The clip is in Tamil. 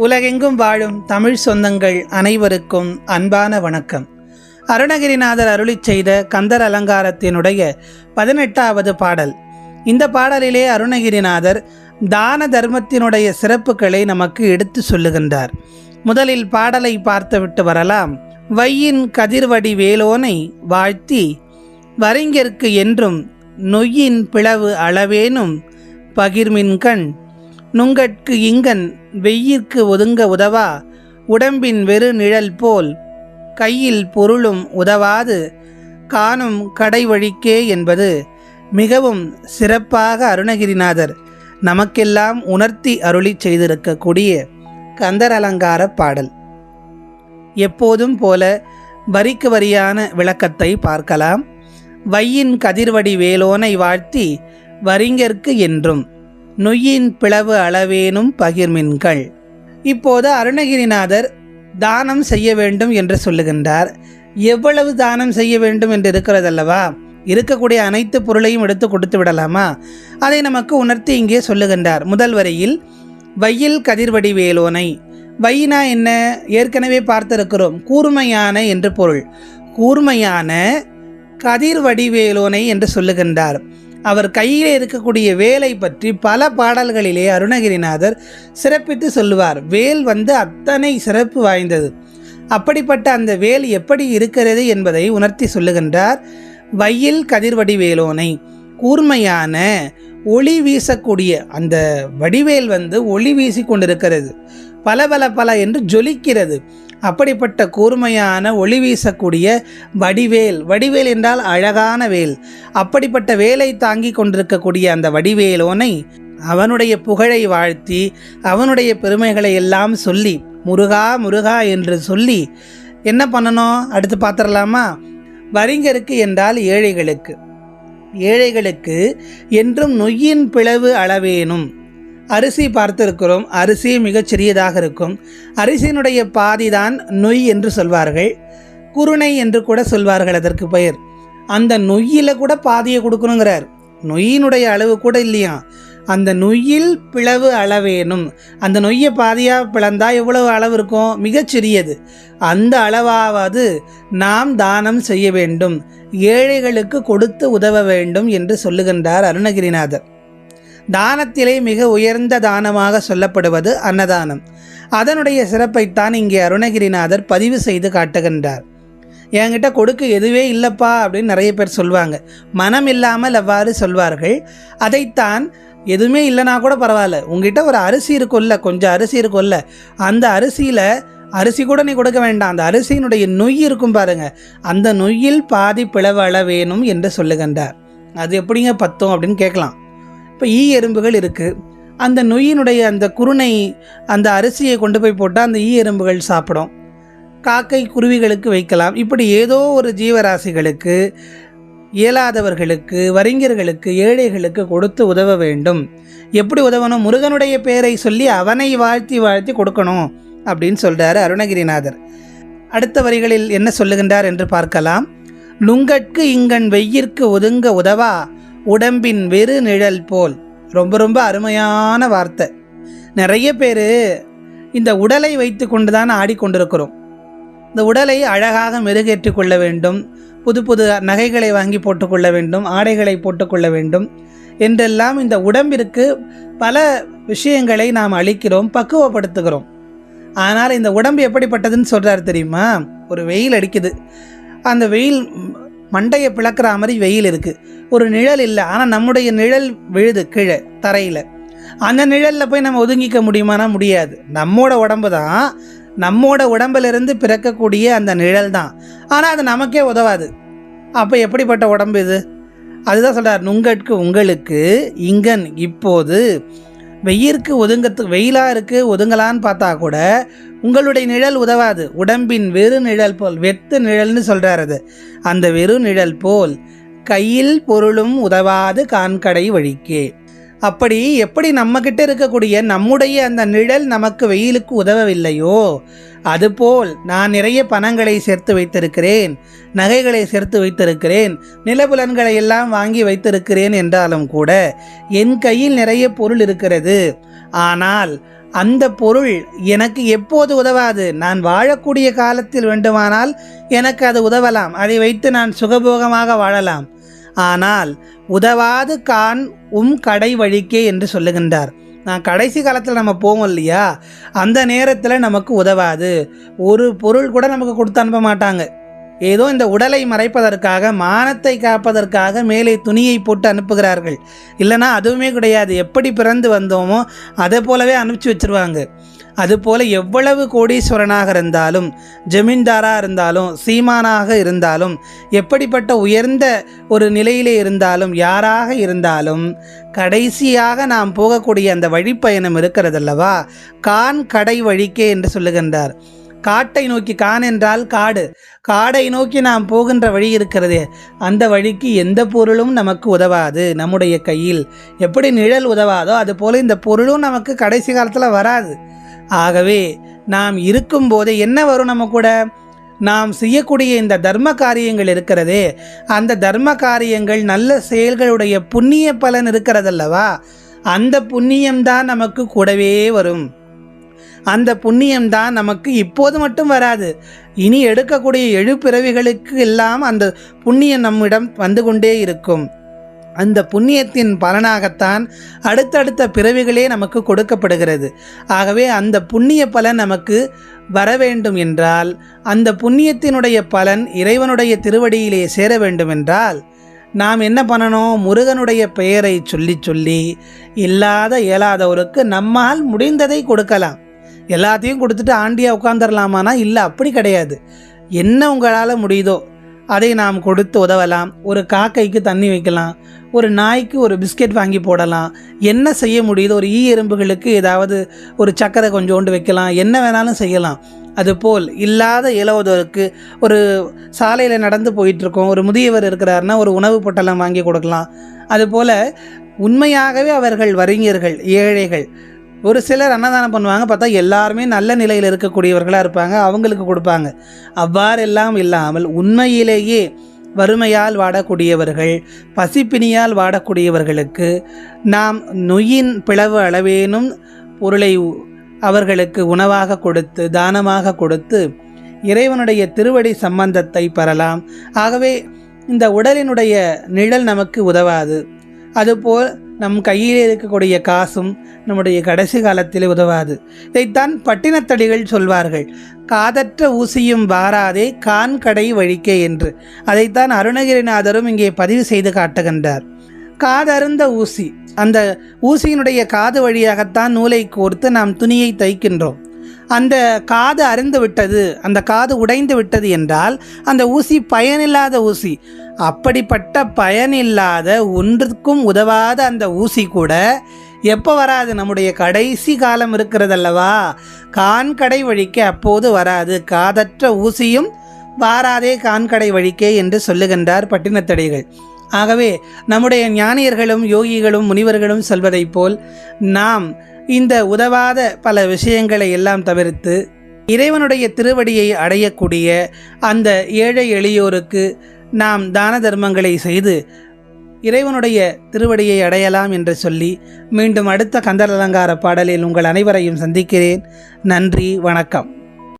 உலகெங்கும் வாழும் தமிழ் சொந்தங்கள் அனைவருக்கும் அன்பான வணக்கம். அருணகிரிநாதர் அருளிச் செய்த கந்தர் அலங்காரத்தினுடைய பதினெட்டாவது பாடல். இந்த பாடலிலே அருணகிரிநாதர் தான தர்மத்தினுடைய சிறப்புகளை நமக்கு எடுத்து சொல்லுகின்றார். முதலில் பாடலை பார்த்துவிட்டு வரலாம். வையின் கதிர்வடி வேலோனை வாழ்த்தி வரிஞர்க்கு என்றும் நொய்யின் பிளவு அளவேனும் பகிர்மின்கண் நுங்கட்கு இங்கன் வெய்யிற்கு ஒதுங்க உதவா? உடம்பின் வெறு நிழல் போல் கையில் பொருளும் உதவாது. காணும் கடை வழிக்கே என்பது மிகவும் சிறப்பாக அருணகிரிநாதர் நமக்கெல்லாம் உணர்த்தி அருளி செய்திருக்கக்கூடிய கந்தர் அலங்கார பாடல். எப்போதும் போல வரிக்கு வரியான விளக்கத்தை பார்க்கலாம். வையின் கதிர்வடி வேலோனை வாழ்த்தி வரிஞர்க்கு என்றும். நொய்யின் பிளவு அளவேனும் பகிர்மின்கள். இப்போது அருணகிரிநாதர் தானம் செய்ய வேண்டும் என்று சொல்லுகின்றார். எவ்வளவு தானம் செய்ய வேண்டும் என்று இருக்கிறதல்லவா? இருக்கக்கூடிய அனைத்து பொருளையும் எடுத்து கொடுத்து விடலாமா? அதை நமக்கு உணர்த்தி இங்கே சொல்லுகின்றார். முதல் வரையில் வையில் கதிர்வடி வேலோனை. வையினா என்ன? ஏற்கனவே பார்த்திருக்கிறோம். கூர்மையான என்று பொருள். கூர்மையான கதிர்வடிவேலோனை என்று சொல்லுகின்றார். அவர் கையில் இருக்கக்கூடிய வேலை பற்றி பல பாடல்களிலே அருணகிரிநாதர் சிறப்பித்து சொல்லுவார். வேல் வந்து அத்தனை சிறப்பு வாய்ந்தது. அப்படிப்பட்ட அந்த வேல் எப்படி இருக்கிறது என்பதை உணர்த்தி சொல்லுகின்றார். வையில் கதிர்வடி வேலோனை கூர்மையான ஒளி வீசக்கூடிய அந்த வடிவேல் வந்து ஒளி வீசி கொண்டிருக்கிறது. பல பல பல என்று ஜொலிக்கிறது. அப்படிப்பட்ட கூர்மையான ஒளி வீசக்கூடிய வடிவேல். வடிவேல் என்றால் அழகான வேல். அப்படிப்பட்ட வேலை தாங்கி கொண்டிருக்கக்கூடிய அந்த வடிவேலோனை அவனுடைய புகழை வாழ்த்தி அவனுடைய பெருமைகளை எல்லாம் சொல்லி முருகா முருகா என்று சொல்லி என்ன பண்ணணும்? அடுத்து பார்த்துடலாமா? வரிஞருக்கு என்றால் ஏழைகளுக்கு. ஏழைகளுக்கு என்றும் நொய்யின் பிளவு அளவேனும். அரிசி பார்த்திருக்கிறோம். அரிசி மிகச்சிறியதாக இருக்கும். அரிசியினுடைய பாதி தான் நொய் என்று சொல்வார்கள். குருணை என்று கூட சொல்வார்கள் அதற்கு பெயர். அந்த நொய்யில் கூட பாதியை கொடுக்கணுங்கிறார். நொய்யினுடைய அளவு கூட இல்லையா? அந்த நொய்யில் பிளவு அளவேனும். அந்த நொய்யை பாதியாக பிளந்தால் எவ்வளவு அளவு இருக்கும் மிகச்சிறியது. அந்த அளவாவது நாம் தானம் செய்ய வேண்டும். ஏழைகளுக்கு கொடுத்து உதவ வேண்டும் என்று சொல்லுகின்றார் அருணகிரிநாதர். தானத்திலே மிக உயர்ந்த தானமாக சொல்லப்படுவது அன்னதானம். அதனுடைய சிறப்பைத்தான் இங்கே அருணகிரிநாதர் பதிவு செய்து காட்டுகின்றார். என்கிட்ட கொடுக்க எதுவே இல்லைப்பா அப்படின்னு நிறைய பேர் சொல்லுவாங்க மனம் இல்லாமல் அவ்வாறு சொல்வார்கள். அதைத்தான் எதுவுமே இல்லைனா கூட பரவாயில்ல. உங்ககிட்ட ஒரு அரிசி இருக்கும்ல கொஞ்சம் அரிசி இருக்கும்ல. அந்த அரிசியில் அரிசி கூட நீ கொடுக்க வேண்டாம். அந்த அரிசியினுடைய நொய் இருக்கும் பாருங்க. அந்த நொய்யில் பாதி பிளவள வேணும் என்று சொல்லுகின்றார். அது எப்படிங்க பத்தும் அப்படின்னு கேட்கலாம். இப்போ ஈ எறும்புகள் இருக்குது அந்த நொய்யினுடைய அந்த குருணை அந்த அரிசியை கொண்டு போய் போட்டால் அந்த ஈ எறும்புகள் சாப்பிடும். காக்கை குருவிகளுக்கு வைக்கலாம். இப்படி ஏதோ ஒரு ஜீவராசிகளுக்கு இயலாதவர்களுக்கு வரிஞர்களுக்கு ஏழைகளுக்கு கொடுத்து உதவ வேண்டும். எப்படி உதவணும்? முருகனுடைய பெயரை சொல்லி அவனை வாழ்த்தி வாழ்த்தி கொடுக்கணும் அப்படின்னு சொல்கிறாரு அருணகிரிநாதர். அடுத்த வரிகளில் என்ன சொல்லுகின்றார் என்று பார்க்கலாம். நுங்கட்கு இங்கன் வெய்யிற்கு ஒதுங்க உதவா? உடம்பின் வெறு நிழல் போல். ரொம்ப ரொம்ப அருமையான வார்த்தை. நிறைய பேர் இந்த உடலை வைத்து கொண்டு தான் ஆடிக்கொண்டிருக்கிறோம். இந்த உடலை அழகாக மெருகேற்றி கொள்ள வேண்டும். புது புது நகைகளை வாங்கி போட்டுக்கொள்ள வேண்டும். ஆடைகளை போட்டுக்கொள்ள வேண்டும். என்றெல்லாம் இந்த உடம்பிற்கு பல விஷயங்களை நாம் அளிக்கிறோம் பக்குவப்படுத்துகிறோம். ஆனால் இந்த உடம்பு எப்படிப்பட்டதுன்னு சொல்கிறார் தெரியுமா? ஒரு வெயில் அடிக்குது. அந்த வெயில் மண்டையை பிளக்கிற மாதிரி வெயில் இருக்குது ஒரு நிழல் இல்லை. ஆனால் நம்முடைய நிழல் விழுது கீழே தரையில். அந்த நிழலில் போய் நம்ம ஒதுங்கிக்க முடியுமானா முடியாது. நம்மோட உடம்பு தான். நம்மோட உடம்பிலிருந்து பிறக்கக்கூடிய அந்த நிழல் தான். ஆனால் அது நமக்கே உதவாது. அப்போ எப்படிப்பட்ட உடம்பு இது? அதுதான் சொல்கிறார் நுங்கட்கு உங்களுக்கு இங்கன் இப்போது வெயிற்கு ஒதுங்கத்து வெயிலாக இருக்குது ஒதுங்கலான்னு பார்த்தா கூட உங்களுடைய நிழல் உதவாது. உடம்பின் வெறு நிழல் போல் வெத்து நிழல்னு சொல்கிறார் அது. அந்த வெறு நிழல் போல் கையில் பொருளும் உதவாது கான்கடை வழிக்கே. அப்படி எப்படி நம்மக்கிட்ட இருக்கக்கூடிய நம்முடைய அந்த நிழல் நமக்கு வெயிலுக்கு உதவவில்லையோ அதுபோல் நான் நிறைய பணங்களை சேர்த்து வைத்திருக்கிறேன் நகைகளை சேர்த்து வைத்திருக்கிறேன் நிலபுலன்களை எல்லாம் வாங்கி வைத்திருக்கிறேன் என்றாலும் கூட என் கையில் நிறைய பொருள் இருக்கிறது. ஆனால் அந்த பொருள் எனக்கு எப்போது உதவாது? நான் வாழக்கூடிய காலத்தில் வேண்டுமானால் எனக்கு அது உதவலாம். அதை வைத்து நான் சுகபோகமாக வாழலாம். ஆனால் உதவாது கான் உம் கடை வழிக்கே என்று சொல்லுகின்றார். நான் கடைசி காலத்தில் நம்ம போவோம் இல்லையா? அந்த நேரத்தில் நமக்கு உதவாது. ஒரு பொருள் கூட நமக்கு கொடுத்து அனுப்ப மாட்டாங்க. ஏதோ இந்த உடலை மறைப்பதற்காக மானத்தை காப்பதற்காக மேலே துணியை போட்டு அனுப்புகிறார்கள். இல்லைனா அதுவுமே கிடையாது. எப்படி பிறந்து வந்தோமோ அதை போலவே அனுப்பிச்சி வச்சிருவாங்க. அதுபோல் எவ்வளவு கோடீஸ்வரனாக இருந்தாலும் ஜமீன்தாராக இருந்தாலும் சீமானாக இருந்தாலும் எப்படிப்பட்ட உயர்ந்த ஒரு நிலையிலே இருந்தாலும் யாராக இருந்தாலும் கடைசியாக நாம் போகக்கூடிய அந்த வழிப்பயணம் இருக்கிறதல்லவா? கான் கடை வழிக்கே என்று சொல்லுகின்றார். காட்டை நோக்கி கான் என்றால் காடு. காடை நோக்கி நாம் போகின்ற வழி இருக்கிறதே. அந்த வழிக்கு எந்த பொருளும் நமக்கு உதவாது நம்முடைய கையில். எப்படி நிழல் உதவாதோ அதுபோல இந்த பொருளும் நமக்கு கடைசி காலத்தில் வராது. ஆகவே நாம் இருக்கும்போதே என்ன வரும் நம்ம கூட நாம் செய்யக்கூடிய இந்த தர்ம காரியங்கள் இருக்கிறதே. அந்த தர்ம காரியங்கள் நல்ல செயல்களுடைய புண்ணிய பலன் இருக்கிறதல்லவா? அந்த புண்ணியம்தான் நமக்கு கூடவே வரும். அந்த புண்ணியம்தான் நமக்கு இப்போது மட்டும் வராது. இனி எடுக்கக்கூடிய எழுப்பிறவிகளுக்கு எல்லாம் அந்த புண்ணியம் நம்மிடம் வந்து கொண்டே இருக்கும். அந்த புண்ணியத்தின் பலனாகத்தான் அடுத்தடுத்த பிறவிகளே நமக்கு கொடுக்கப்படுகிறது. ஆகவே அந்த புண்ணிய பலன் நமக்கு வர வேண்டும் என்றால் அந்த புண்ணியத்தினுடைய பலன் இறைவனுடைய திருவடியிலே சேர வேண்டும் என்றால் நாம் என்ன பண்ணணும்? முருகனுடைய பெயரை சொல்லி சொல்லி இல்லாத இயலாதவருக்கு நம்மால் முடிந்ததை கொடுக்கலாம். எல்லாத்தையும் கொடுத்துட்டு ஆண்டியாக உட்காந்துடலாமானா இல்லை அப்படி கிடையாது. என்ன உங்களால் முடியுதோ அதை நாம் கொடுத்து உதவலாம். ஒரு காக்கைக்கு தண்ணி வைக்கலாம். ஒரு நாய்க்கு ஒரு பிஸ்கெட் வாங்கி போடலாம். என்ன செய்ய முடியுதோ ஒரு ஈ எறும்புகளுக்கு ஏதாவது ஒரு சக்கரை கொஞ்சோண்டு வைக்கலாம். என்ன வேணாலும் செய்யலாம். அதுபோல் இல்லாத இலவதற்கு ஒரு சாலையில் நடந்து போயிட்டுருக்கோம். ஒரு முதியவர் இருக்கிறாருன்னா ஒரு உணவு பொட்டலம் வாங்கி கொடுக்கலாம். அதுபோல் உண்மையாகவே அவர்கள் வறிஞர்கள் ஏழைகள். ஒரு சிலர் அன்னதானம் பண்ணுவாங்க பார்த்தா எல்லாருமே நல்ல நிலையில் இருக்கக்கூடியவர்களாக இருப்பாங்க அவங்களுக்கு கொடுப்பாங்க. அவ்வாறெல்லாம் இல்லாமல் உண்மையிலேயே வறுமையால் வாடக்கூடியவர்கள் பசிப்பினியால் வாடக்கூடியவர்களுக்கு நாம் நொயின் பிளவு அளவேனும் பொருளை அவர்களுக்கு உணவாக கொடுத்து தானமாக கொடுத்து இறைவனுடைய திருவடி சம்பந்தத்தை பெறலாம். ஆகவே இந்த உடலினுடைய நிழல் நமக்கு உதவாது. அதுபோல் நம் கையில் இருக்கக்கூடிய காசும் நம்முடைய கடைசி காலத்தில் உதவாது. இதைத்தான் பட்டினத்தடிகள் சொல்வார்கள். காதற்ற ஊசியும் வாராதே கான் கடை வழிக்கே என்று. அதைத்தான் அருணகிரிநாதரும் இங்கே பதிவு செய்து காட்டுகின்றார். காதருந்த ஊசி. அந்த ஊசியினுடைய காது வழியாகத்தான் நூலை கோர்த்து நாம் துணியை தைக்கின்றோம். அந்த காது அருந்து விட்டது அந்த காது உடைந்து விட்டது என்றால் அந்த ஊசி பயனில்லாத ஊசி. அப்படிப்பட்ட பயனில்லாத ஒன்றுக்கும் உதவாத அந்த ஊசி கூட எப்போ வராது? நம்முடைய கடைசி காலம் இருக்கிறதல்லவா? கான்கடை வழிக்கே அப்போது வராது. காதற்ற ஊசியும் வாராதே கான்கடை வழிக்கே என்று சொல்லுகின்றார் பட்டினத்தடைகள். ஆகவே நம்முடைய ஞானியர்களும் யோகிகளும் முனிவர்களும் சொல்வதைப் போல் நாம் இந்த உதவாத பல விஷயங்களை எல்லாம் தவிர்த்து இறைவனுடைய திருவடியை அடையக்கூடிய அந்த ஏழை எளியோருக்கு நாம் தான தர்மங்களை செய்து இறைவனுடைய திருவடியை அடையலாம் என்று சொல்லி மீண்டும் அடுத்த கந்தர் அலங்கார பாடலில் உங்கள் அனைவரையும் சந்திக்கிறேன். நன்றி வணக்கம்.